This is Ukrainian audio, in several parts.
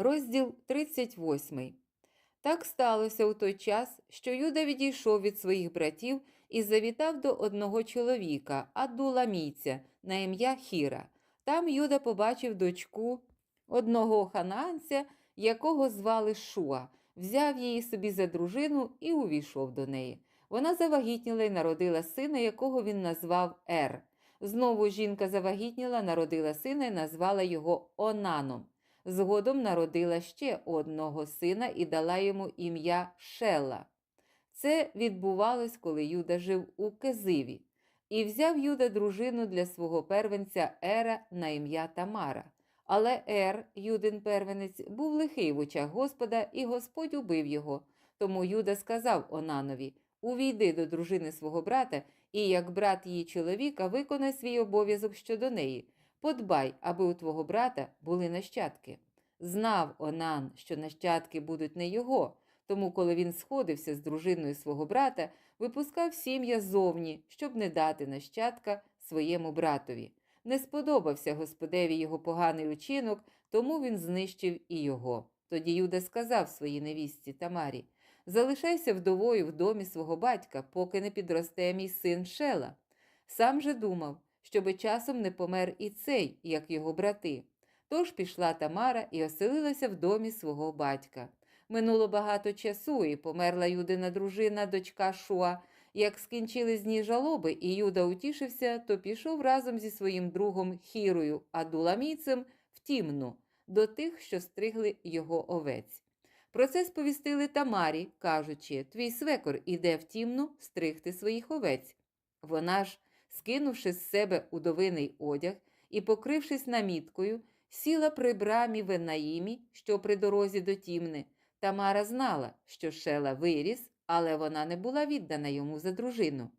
Розділ 38. Так сталося у той час, що Юда відійшов від своїх братів і завітав до одного чоловіка, Адуламійця, на ім'я Хіра. Там Юда побачив дочку одного ханаанця, якого звали Шуа, взяв її собі за дружину і увійшов до неї. Вона завагітніла і народила сина, якого він назвав Ер. Знову жінка завагітніла, народила сина і назвала його Онаном. Згодом народила ще одного сина і дала йому ім'я Шела. Це відбувалось, коли Юда жив у Кезиві, і взяв Юда дружину для свого первенця Ера на ім'я Тамара. Але Ер, Юдин первенець, був лихий в очах Господа, і Господь убив його. Тому Юда сказав Онанові: Увійди до дружини свого брата, і як брат її чоловіка, виконай свій обов'язок щодо неї. Подбай, аби у твого брата були нащадки. Знав Онан, що нащадки будуть не його, тому, коли він сходився з дружиною свого брата, випускав сім'я зовні, щоб не дати нащадка своєму братові. Не сподобався Господеві його поганий учинок, тому він знищив і його. Тоді Юда сказав своїй невістці Тамарі: Залишайся вдовою в домі свого батька, поки не підросте мій син Шела. Сам же думав, щоби часом не помер і цей, як його брати. Тож пішла Тамара і оселилася в домі свого батька. Минуло багато часу, і померла Юдина дружина, дочка Шуа. Як скінчили з ній жалоби, і Юда утішився, то пішов разом зі своїм другом Хірою, адуламійцем, в Тімну, до тих, що стригли його овець. Про це сповістили Тамарі, кажучи, твій свекор іде в Тімну стригти своїх овець. Вона ж, скинувши з себе удовиний одяг і покрившись наміткою, сіла при брамі в Енаїмі, що при дорозі до Тімни. Тамара знала, що Шела виріс, але вона не була віддана йому за дружину.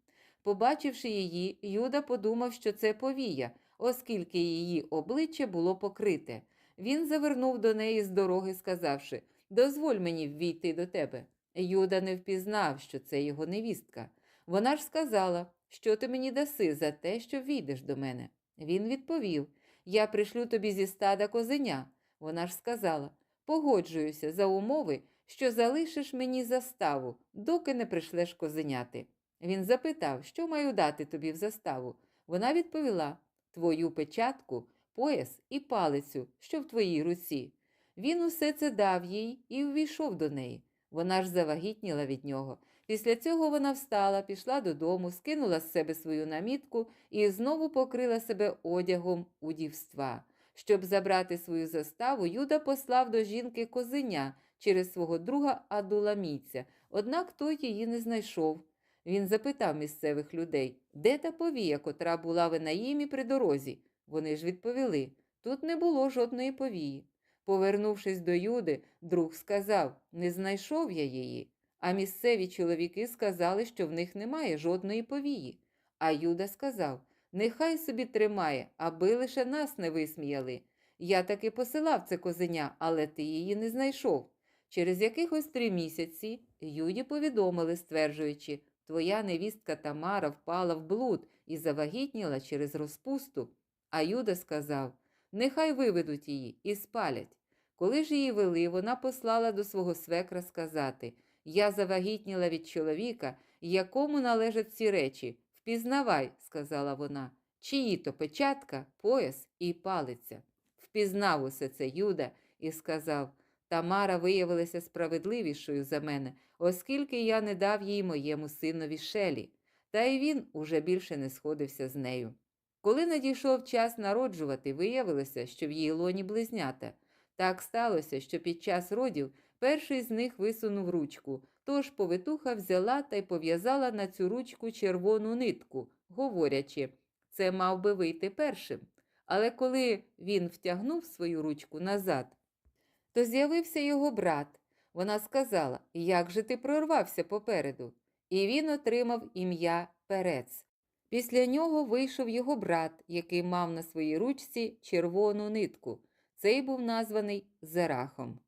Побачивши її, Юда подумав, що це повія, оскільки її обличчя було покрите. Він завернув до неї з дороги, сказавши Дозволь мені ввійти до тебе. Юда не впізнав, що це його невістка. Вона ж сказала, що ти мені даси за те, що війдеш до мене. Він відповів Я пришлю тобі зі стада козеня. Вона ж сказала Погоджуюся за умови, що залишиш мені заставу, доки не прийшлеш козеняти. Він запитав, що маю дати тобі в заставу. Вона відповіла Твою печатку, пояс і палицю, що в твоїй руці. Він усе це дав їй і увійшов до неї. Вона ж завагітніла від нього. Після цього вона встала, пішла додому, скинула з себе свою намітку і знову покрила себе одягом у дівства. Щоб забрати свою заставу, Юда послав до жінки козеня через свого друга Адуламійця, однак той її не знайшов. Він запитав місцевих людей, де та повія, котра була в Енаїмі при дорозі. Вони ж відповіли тут не було жодної повії. Повернувшись до Юди, друг сказав не знайшов я її. А місцеві чоловіки сказали, що в них немає жодної повії. А Юда сказав Нехай собі тримає, аби лише нас не висміяли. Я таки посилав це козеня, але ти її не знайшов. Через якихось три місяці Юді повідомили, стверджуючи, твоя невістка Тамара впала в блуд і завагітніла через розпусту. А Юда сказав Нехай виведуть її і спалять. Коли ж її вели, вона послала до свого свекра сказати Я завагітніла від чоловіка, якому належать ці речі. Впізнавай, сказала вона, чиї то печатка, пояс і палиця. Впізнав усе це Юда і сказав Тамара виявилася справедливішою за мене, оскільки я не дав їй моєму синові шелі, та й він уже більше не сходився з нею. Коли надійшов час народжувати, виявилося, що в її лоні близнята. Так сталося, що під час родів перший з них висунув ручку, тож повитуха взяла та й пов'язала на цю ручку червону нитку, говорячи, це мав би вийти першим. Але коли він втягнув свою ручку назад, то з'явився його брат. Вона сказала, як же ти прорвався попереду? І він отримав ім'я Перець. Після нього вийшов його брат, який мав на своїй ручці червону нитку. Цей був названий Зерахом.